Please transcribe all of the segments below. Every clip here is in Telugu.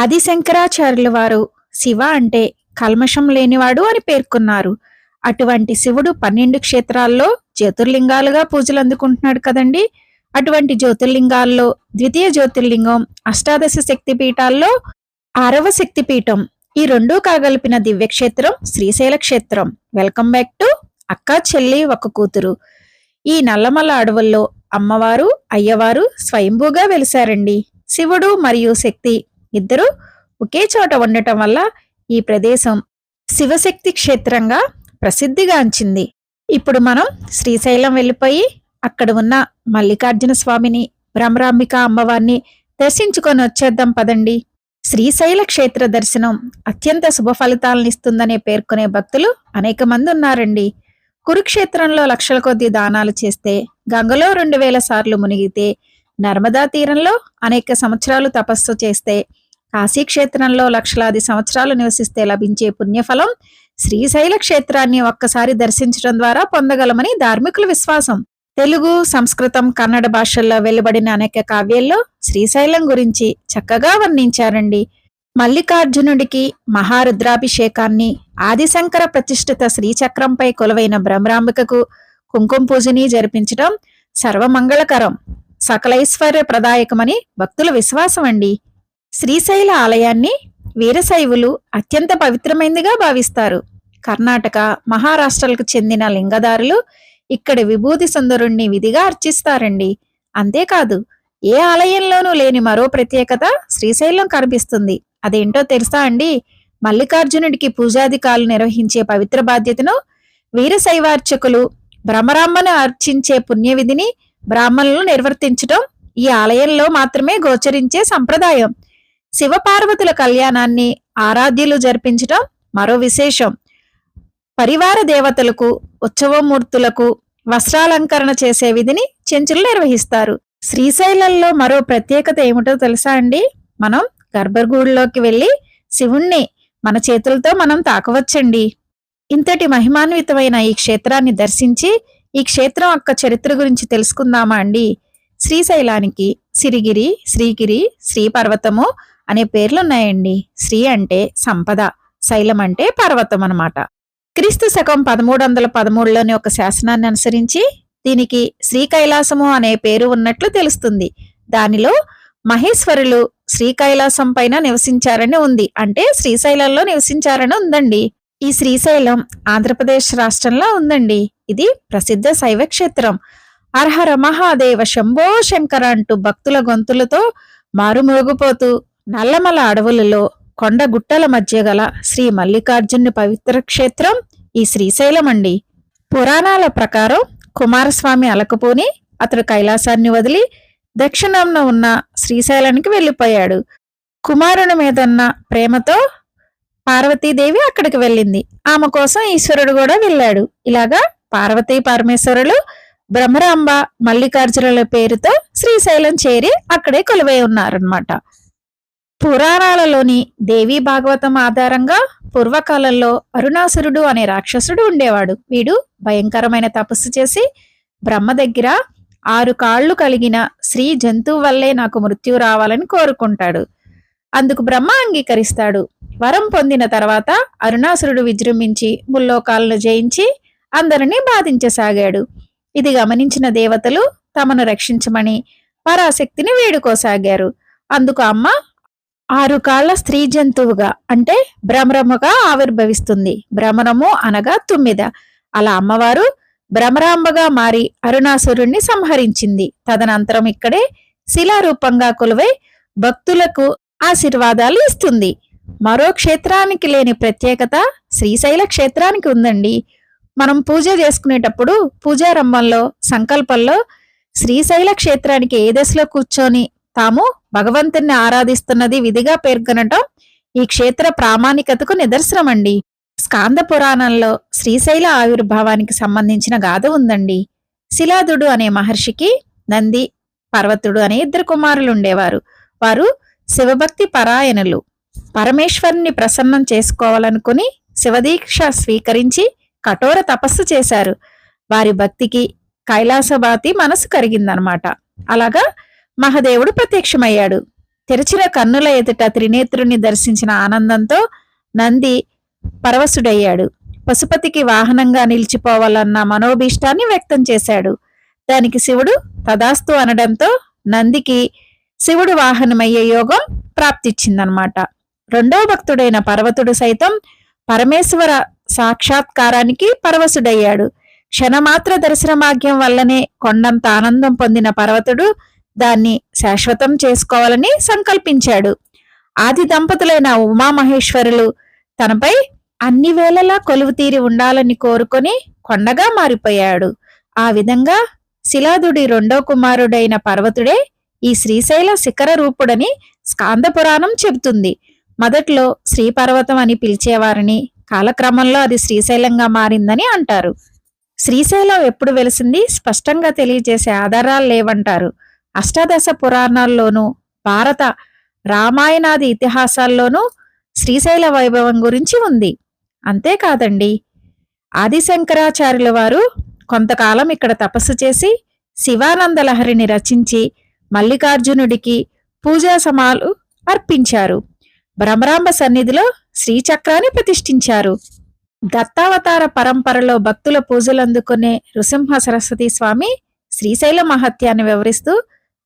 ఆదిశంకరాచార్యుల వారు శివ అంటే కల్మషం లేనివాడు అని పేర్కొన్నారు. అటువంటి శివుడు పన్నెండు క్షేత్రాల్లో జ్యోతిర్లింగాలుగా పూజలు అందుకుంటున్నాడు కదండి. అటువంటి జ్యోతిర్లింగాల్లో ద్వితీయ జ్యోతిర్లింగం అష్టాదశ శక్తి పీఠాల్లో ఆరవ శక్తి పీఠం ఈ రెండూ కాగలిపిన దివ్యక్షేత్రం శ్రీశైల క్షేత్రం వెల్కమ్ బ్యాక్ టు అక్క చెల్లి ఒక కూతురు. ఈ నల్లమల్ల అడవుల్లో అమ్మవారు అయ్యవారు స్వయంభూగా వెలిశారండి. శివుడు మరియు శక్తి ఇద్దరు ఒకే చోట ఉండటం వల్ల ఈ ప్రదేశం శివశక్తి క్షేత్రంగా ప్రసిద్ధిగాంచింది ఇప్పుడు మనం శ్రీశైలం వెళ్ళిపోయి అక్కడ ఉన్న మల్లికార్జున స్వామిని భ్రమరాంబిక అమ్మవారిని దర్శించుకొని వచ్చేద్దాం పదండి. శ్రీశైల క్షేత్ర దర్శనం అత్యంత శుభ ఫలితాలను ఇస్తుందనే పేర్కొనే భక్తులు అనేక మంది ఉన్నారండి. కురుక్షేత్రంలో లక్షల కొద్ది దానాలు చేస్తే గంగలో రెండు వేల సార్లు మునిగితే నర్మదా తీరంలో అనేక సంవత్సరాలు తపస్సు చేస్తే కాశీక్షేత్రంలో లక్షలాది సంవత్సరాలు నివసిస్తే లభించే పుణ్యఫలం శ్రీశైల క్షేత్రాన్ని ఒక్కసారి దర్శించడం ద్వారా పొందగలమని ధార్మికుల విశ్వాసం. తెలుగు సంస్కృతం కన్నడ భాషల్లో వెలువడిన అనేక కావ్యాల్లో శ్రీశైలం గురించి చక్కగా వర్ణించారండి. మల్లికార్జునుడికి మహారుద్రాభిషేకాన్ని ఆదిశంకర ప్రతిష్ఠిత శ్రీచక్రంపై కొలువైన భ్రమరాంబికకు కుంకుమ పూజని జరిపించడం సర్వమంగళకరం సకలైశ్వర్య ప్రదాయకమని భక్తుల విశ్వాసం అండి శ్రీశైల ఆలయాన్ని వీరశైవులు అత్యంత పవిత్రమైనదిగా భావిస్తారు. కర్ణాటక మహారాష్ట్రలకు చెందిన లింగదారులు ఇక్కడ విభూతి సుందరుణ్ణి విధిగా అర్చిస్తారండి. అంతేకాదు ఏ ఆలయంలోనూ లేని మరో ప్రత్యేకత శ్రీశైలం కనిపిస్తుంది. అదేంటో తెలుసా అండి? మల్లికార్జునుడికి పూజాధికారులు నిర్వహించే పవిత్ర బాధ్యతను వీరశైవార్చకులు భ్రమరామ్మను అర్చించే పుణ్యవిధిని బ్రాహ్మణులు నిర్వర్తించడం ఈ ఆలయంలో మాత్రమే గోచరించే సంప్రదాయం. శివపార్వతుల కళ్యాణాన్ని ఆరాధ్యులు జరిపించటం మరో విశేషం. పరివార దేవతలకు ఉత్సవమూర్తులకు వస్త్రాలంకరణ చేసే విధిని చెంచులు నిర్వహిస్తారు. శ్రీశైలంలో మరో ప్రత్యేకత ఏమిటో తెలుసా అండి? మనం గర్భగూడిలోకి వెళ్ళి శివుణ్ణి మన చేతులతో మనం తాకవచ్చండి. ఇంతటి మహిమాన్వితమైన ఈ క్షేత్రాన్ని దర్శించి ఈ క్షేత్రం యొక్క చరిత్ర గురించి తెలుసుకుందామా అండి? శ్రీశైలానికి సిరిగిరి శ్రీగిరి శ్రీపర్వతము అనే పేర్లున్నాయండి. శ్రీ అంటే సంపద శైలం అంటే పర్వతం అన్నమాట. క్రీస్తు శకం పదమూడు వందల పదమూడులోని ఒక శాసనాన్ని అనుసరించి దీనికి శ్రీ కైలాసము అనే పేరు ఉన్నట్లు తెలుస్తుంది. దానిలో మహేశ్వరులు శ్రీ కైలాసం పైన నివసించారని ఉంది. అంటే శ్రీశైలంలో నివసించారని ఉందండి. ఈ శ్రీశైలం ఆంధ్రప్రదేశ్ రాష్ట్రంలో ఉందండి. ఇది ప్రసిద్ధ శైవ క్షేత్రం అర్హర మహాదేవ శంభో శంకర అంటూ భక్తుల గొంతులతో మారుమోగిపోతూ నల్లమల అడవులలో కొండ గుట్టల మధ్య గల శ్రీ మల్లికార్జుని పవిత్ర క్షేత్రం ఈ శ్రీశైలం అండి పురాణాల ప్రకారం కుమారస్వామి అలకపోని అతడు కైలాసాన్ని వదిలి దక్షిణంలో ఉన్న శ్రీశైలానికి వెళ్ళిపోయాడు. కుమారుని మీదన్న ప్రేమతో పార్వతీదేవి అక్కడికి వెళ్ళింది. ఆమె కోసం ఈశ్వరుడు కూడా వెళ్ళాడు. ఇలాగా పార్వతీ పరమేశ్వరులు బ్రహ్మరాంబ మల్లికార్జునుల పేరుతో శ్రీశైలం చేరి అక్కడే కొలువై ఉన్నారనమాట పురాణాలలోని దేవీ భాగవతం ఆధారంగా పూర్వకాలంలో అరుణాసురుడు అనే రాక్షసుడు ఉండేవాడు. వీడు భయంకరమైన తపస్సు చేసి బ్రహ్మ దగ్గర ఆరు కాళ్ళు కలిగిన స్త్రీ జంతువు వల్లే నాకు మృత్యు రావాలని కోరుకుంటాడు. అందుకు బ్రహ్మ అంగీకరిస్తాడు. వరం పొందిన తర్వాత అరుణాసురుడు విజృంభించి ముల్లోకాలను జయించి అందరినీ బాధించసాగాడు. ఇది గమనించిన దేవతలు తమను రక్షించమని పరాశక్తిని వేడుకోసాగారు. అందుకు అమ్మ ఆరు కాళ్ళ స్త్రీ జంతువుగా అంటే భ్రమరముగా ఆవిర్భవిస్తుంది. భ్రమరము అనగా తుమ్మిద. అలా అమ్మవారు భ్రమరాంబగా మారి అరుణాసురుణ్ణి సంహరించింది. తదనంతరం ఇక్కడే శిలారూపంగా కొలువై భక్తులకు ఆశీర్వాదాలు ఇస్తుంది. మరో క్షేత్రానికి లేని ప్రత్యేకత శ్రీశైల క్షేత్రానికి ఉందండి. మనం పూజ చేసుకునేటప్పుడు పూజారంభంలో సంకల్పంలో శ్రీశైల క్షేత్రానికి ఏ దశలో కూర్చొని తాము భగవంతుణ్ణి ఆరాధిస్తున్నది విధిగా పేర్కొనటం ఈ క్షేత్ర ప్రామాణికతకు నిదర్శనమండి. స్కాంద పురాణంలో శ్రీశైల ఆవిర్భావానికి సంబంధించిన గాథ ఉందండి. శిలాదుడు అనే మహర్షికి నంది పర్వతుడు అనే ఇద్దరు కుమారులు ఉండేవారు వారు శివభక్తి పరాయణులు. పరమేశ్వరుని ప్రసన్నం చేసుకోవాలనుకుని శివదీక్ష స్వీకరించి కఠోర తపస్సు చేశారు. వారి భక్తికి కైలాసబాతి మనసు కరిగిందనమాట. అలాగా మహదేవుడు ప్రత్యక్షమయ్యాడు. తెరిచిన కన్నుల ఎదుట త్రినేత్రుని దర్శించిన ఆనందంతో నంది పరవశుడయ్యాడు. పశుపతికి వాహనంగా నిలిచిపోవాలన్న మనోభీష్టాన్ని వ్యక్తం చేశాడు. దానికి శివుడు తదాస్తు అనడంతో నందికి శివుడు వాహనమయ్యే యోగం ప్రాప్తిచ్చిందనమాట రెండో భక్తుడైన పర్వతుడు సైతం పరమేశ్వర సాక్షాత్కారానికి పరవశుడయ్యాడు. క్షణమాత్ర దర్శనభాగ్యం వల్లనే కొండంత ఆనందం పొందిన పర్వతుడు దాన్ని శాశ్వతం చేసుకోవాలని సంకల్పించాడు. ఆది దంపతులైన ఉమామహేశ్వరులు తనపై అన్ని వేళలా కొలువు తీరి ఉండాలని కోరుకొని కొండగా మారిపోయాడు. ఆ విధంగా శిలాదుడి రెండో కుమారుడైన పర్వతుడే ఈ శ్రీశైల శిఖర రూపుడని స్కాంద పురాణం చెబుతుంది. మొదట్లో శ్రీపర్వతం అని పిలిచేవారని కాలక్రమంలో అది శ్రీశైలంగా మారిందని అంటారు. శ్రీశైలం ఎప్పుడు వెలిసింది స్పష్టంగా తెలియజేసే ఆధారాలు లేవంటారు. అష్టాదశ పురాణాల్లోనూ భారత రామాయణాది ఇతిహాసాల్లోనూ శ్రీశైల వైభవం గురించి ఉంది. అంతేకాదండి ఆదిశంకరాచార్యుల వారు కొంతకాలం ఇక్కడ తపస్సు చేసి శివానంద లహరిని రచించి మల్లికార్జునుడికి పూజా సమాలు అర్పించారు. భ్రమరాంబ సన్నిధిలో శ్రీచక్రాన్ని ప్రతిష్ఠించారు. దత్తావతార పరంపరలో భక్తుల పూజలు అందుకునే నృసింహ సరస్వతి స్వామి శ్రీశైల మహత్యాన్ని వివరిస్తూ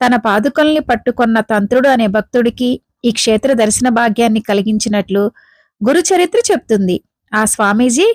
తన పాదుకల్ని పట్టుకొన్న తంత్రుడు అనే భక్తుడికి ఈ క్షేత్ర దర్శన భాగ్యాన్ని కలిగించినట్లు గురు చరిత్ర చెప్తుంది. ఆ స్వామీజీ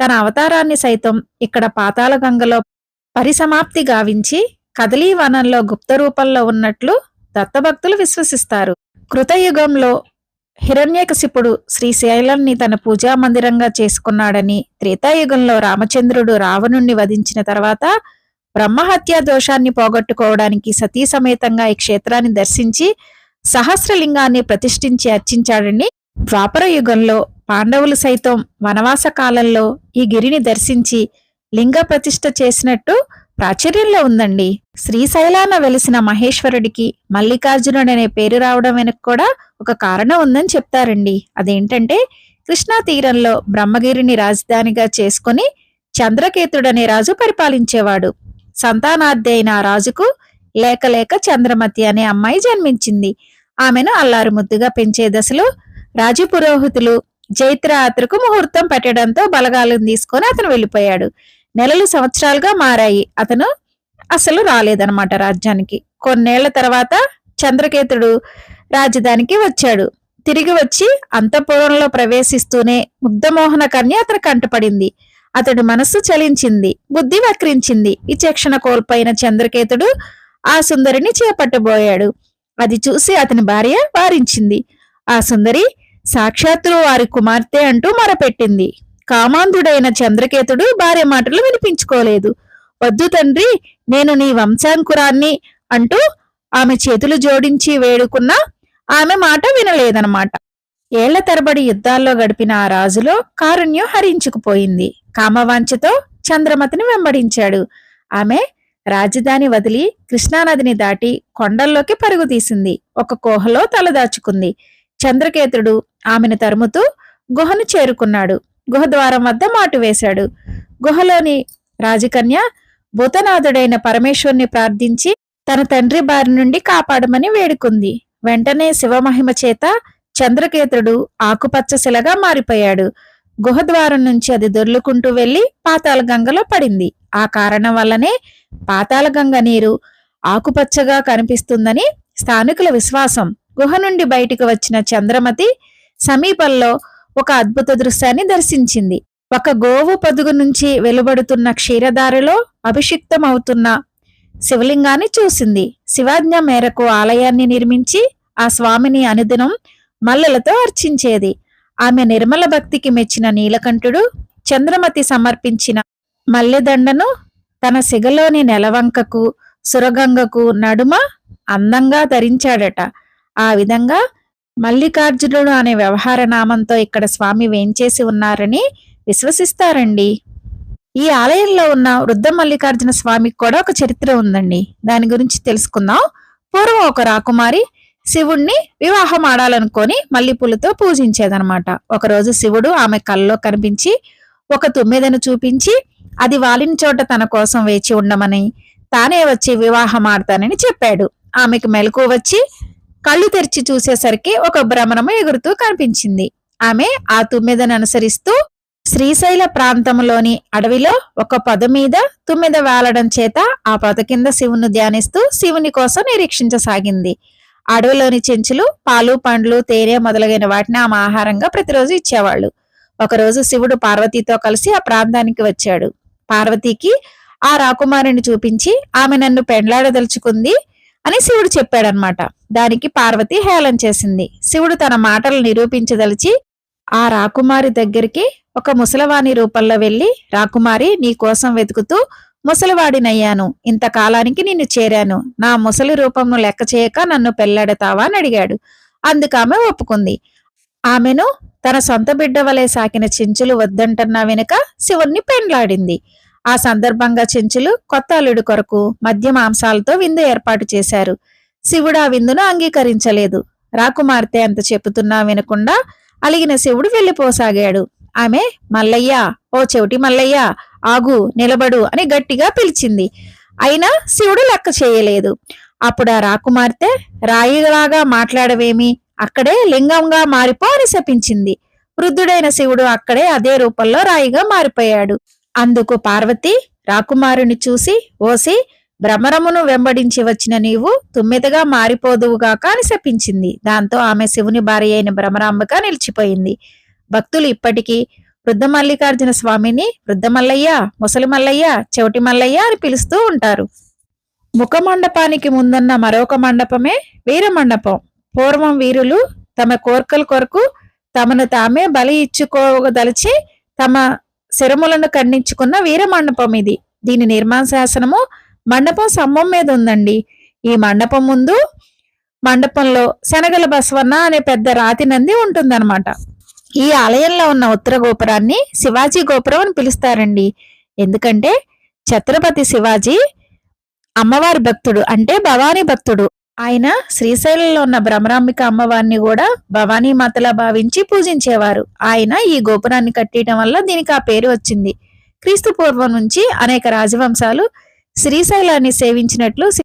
తన అవతారాన్ని సైతం ఇక్కడ పాతాళ గంగలో పరిసమాప్తి గావించి కదలీ వనంలో గుప్త రూపంలో ఉన్నట్లు దత్తభక్తులు విశ్వసిస్తారు. కృతయుగంలో హిరణ్యకశిపుడు శ్రీశైలాన్ని తన పూజా మందిరంగా చేసుకున్నాడని త్రేతాయుగంలో రామచంద్రుడు రావణుణ్ణి వధించిన తర్వాత బ్రహ్మహత్యా దోషాన్ని పోగొట్టుకోవడానికి సతీ సమేతంగా ఈ క్షేత్రాన్ని దర్శించి సహస్రలింగాన్ని ప్రతిష్ఠించి అర్చించాడని ద్వాపర యుగంలో పాండవులు సైతం వనవాస కాలంలో ఈ గిరిని దర్శించి లింగ ప్రతిష్ఠ చేసినట్టు ప్రాచుర్యంలో ఉందండి. శ్రీశైలాన వెలిసిన మహేశ్వరుడికి మల్లికార్జునుడు అనే పేరు రావడం వెనక్కి కూడా ఒక కారణం ఉందని చెప్తారండి. అదేంటంటే కృష్ణా తీరంలో బ్రహ్మగిరిని రాజధానిగా చేసుకుని చంద్రకేతుడనే రాజు పరిపాలించేవాడు. సంతానార్థి అయిన ఆ రాజుకు లేక లేక చంద్రమతి అనే అమ్మాయి జన్మించింది. ఆమెను అల్లారు ముద్దుగా పెంచే దశలో రాజపురోహితులు జైత్రయాత్రకు ముహూర్తం పెట్టడంతో బలగాలను తీసుకొని అతను వెళ్ళిపోయాడు. నెలలు సంవత్సరాలుగా మారాయి. అతను అసలు రాలేదనమాట రాజ్యానికి. కొన్నేళ్ళ తర్వాత చంద్రకేతుడు రాజధానికి వచ్చాడు. తిరిగి వచ్చి అంతఃపురంలో ప్రవేశిస్తూనే ముగ్ధమోహన కన్య అతను కంటపడింది అతడి మనస్సు చలించింది బుద్ధి వక్రించింది. విచక్షణ కోల్పోయిన చంద్రకేతుడు ఆ సుందరిని చేపట్టబోయాడు. అది చూసి అతని భార్య వారించింది. ఆ సుందరి సాక్షాత్తు వారి కుమార్తె అంటూ మొరపెట్టింది. కామాంధుడైన చంద్రకేతుడు భార్య మాటలు వినిపించుకోలేదు. వద్దు తండ్రి నేను నీ వంశాంకురాన్ని అంటూ ఆమె చేతులు జోడించి వేడుకున్నా ఆమె మాట వినలేదనమాట ఏళ్ళ తరబడి యుద్ధాల్లో గడిపిన ఆ రాజులో కారుణ్యం హరించుకుపోయింది. కామవాంఛతో చంద్రమతిని వెంబడించాడు. ఆమె రాజధాని వదిలి కృష్ణానదిని దాటి కొండల్లోకి పరుగు తీసింది ఒక కోహలో తలదాచుకుంది. చంద్రకేతుడు ఆమెను తరుముతూ గుహను చేరుకున్నాడు. గుహ ద్వారం వద్ద మాటు వేశాడు. గుహలోని రాజకన్య భూతనాథుడైన పరమేశ్వరుని ప్రార్థించి తన తండ్రి బారి నుండి కాపాడమని వేడుకుంది. వెంటనే శివమహిమ చేత చంద్రకేతుడు ఆకుపచ్చ శిలగా మారిపోయాడు. గుహద్వారం నుంచి అది దొర్లుకుంటూ వెళ్ళి పాతాళ గంగలో పడింది. ఆ కారణం వల్లనే పాతాళ గంగ నీరు ఆకుపచ్చగా కనిపిస్తుందని స్థానికుల విశ్వాసం. గుహ నుండి బయటికి వచ్చిన చంద్రమతి సమీపంలో ఒక అద్భుత దృశ్యాన్ని దర్శించింది. ఒక గోవు పొదుగు నుంచి వెలువడుతున్న క్షీరదారిలో అభిషిక్తమవుతున్న శివలింగాన్ని చూసింది. శివాజ్ఞ మేరకు ఆలయాన్ని నిర్మించి ఆ స్వామిని అనుదినం మల్లలతో అర్చించేది. ఆమె నిర్మల భక్తికి మెచ్చిన నీలకంఠుడు చంద్రమతి సమర్పించిన మల్లెదండను తన సిగలోని నెలవంకకు సురగంగకు నడుమ అందంగా ధరించాడట. ఆ విధంగా మల్లికార్జునుడు అనే వ్యవహార నామంతో ఇక్కడ స్వామి వేంచేసి ఉన్నారని విశ్వసిస్తారండి. ఈ ఆలయంలో ఉన్న వృద్ధ మల్లికార్జున స్వామికి కూడా ఒక చరిత్ర ఉందండి. దాని గురించి తెలుసుకుందాం. పూర్వం ఒక రాకుమారి శివుణ్ణి వివాహం ఆడాలనుకొని మల్లెపూలతో పూజించేదనమాట ఒకరోజు శివుడు ఆమె కల్లో కనిపించి ఒక తుమ్మెదను చూపించి అది వాలిన చోట తన కోసం వేచి ఉండమని తానే వచ్చి వివాహం ఆడతానని చెప్పాడు. ఆమెకు మెలకు వచ్చి కళ్ళు తెరిచి చూసేసరికి ఒక భ్రమణము ఎగురుతూ కనిపించింది. ఆమె ఆ తుమ్మెదను అనుసరిస్తూ శ్రీశైల ప్రాంతంలోని అడవిలో ఒక పొద మీద తుమ్మెద వేలడం చేత ఆ పొద కింద శివుని ధ్యానిస్తూ శివుని కోసం నిరీక్షించసాగింది. అడవిలోని చెంచులు పాలు పండ్లు తేనె మొదలైన వాటిని ఆమె ఆహారంగా ప్రతిరోజు ఇచ్చేవాళ్ళు. ఒకరోజు శివుడు పార్వతీతో కలిసి ఆ ప్రాంతానికి వచ్చాడు. పార్వతీకి ఆ రాకుమారిని చూపించి ఆమె నన్ను పెండ్లాడదలుచుకుంది అని శివుడు చెప్పాడనమాట దానికి పార్వతి హేళన చేసింది. శివుడు తన మాటలు నిరూపించదలిచి ఆ రాకుమారి దగ్గరికి ఒక ముసలవాణి రూపంలో వెళ్ళి రాకుమారి నీ కోసం వెతుకుతూ ముసలివాడినయ్యాను. ఇంతకాలానికి నిన్ను చేరాను. నా ముసలి రూపమును లెక్క చేయక నన్ను పెళ్ళాడతావా అని అడిగాడు. అందుకు ఆమె ఒప్పుకుంది. ఆమెను తన సొంత బిడ్డ వలె సాకిన చెంచులు వద్దంటన్న వెనుక శివుణ్ణి పెండ్లాడింది. ఆ సందర్భంగా చెంచులు కొత్త అల్లుడు కొరకు మద్య మాంసాలతో విందు ఏర్పాటు చేశారు. శివుడు ఆ విందును అంగీకరించలేదు. రాకుమార్తె అంత చెప్పుతున్నా వినకుండా అలిగిన శివుడు వెళ్ళిపోసాగాడు. ఆమె మల్లయ్య ఓ చెవిటి మల్లయ్య ఆగు నిలబడు అని గట్టిగా పిలిచింది. అయినా శివుడు లెక్క చేయలేదు. అప్పుడు ఆ రాకుమార్తె రాయిలాగా మాట్లాడవేమి? అక్కడే లింగంగా మారిపో అని శపించింది. వృద్ధుడైన శివుడు అక్కడే అదే రూపంలో రాయిగా మారిపోయాడు. అందుకు పార్వతి రాకుమారుని చూసి ఓసి భ్రమరమును వెంబడించి వచ్చిన నీవు తుమ్మెదగా మారిపోదువుగాక అని శపించింది. దాంతో ఆమె శివుని భార్య అయిన భ్రమరాంబగా నిలిచిపోయింది. భక్తులు ఇప్పటికీ వృద్ధ మల్లికార్జున స్వామిని వృద్ధ మల్లయ్య ముసలి మల్లయ్య చెవిటి మల్లయ్య అని పిలుస్తూ ఉంటారు. ముఖ మండపానికి ముందున్న మరొక మండపమే వీర మండపం పూర్వం వీరులు తమ కోర్కల కొరకు తమను తామే బలి ఇచ్చుకోదలిచి తమ శిరములను ఖండించుకున్న వీర మండపం ఇది. దీని నిర్మాణ శాసనము మండపం స్తంభం మీద ఉందండి. ఈ మండపం ముందు మండపంలో శనగల బసవన్న అనే పెద్ద రాతి నంది ఉంటుందన్నమాట. ఈ ఆలయంలో ఉన్న ఉత్తర గోపురాన్ని శివాజీ గోపురం అని పిలుస్తారండి. ఎందుకంటే ఛత్రపతి శివాజీ అమ్మవారి భక్తుడు అంటే భవానీ భక్తుడు. ఆయన శ్రీశైలంలో ఉన్న భ్రమరాంబిక అమ్మవారిని కూడా భవానీ మాతలా భావించి పూజించేవారు. ఆయన ఈ గోపురాన్ని కట్టడం వల్ల దీనికి ఆ పేరు వచ్చింది. క్రీస్తు పూర్వం నుంచి అనేక రాజవంశాలు శ్రీశైలాన్ని సేవించినట్లు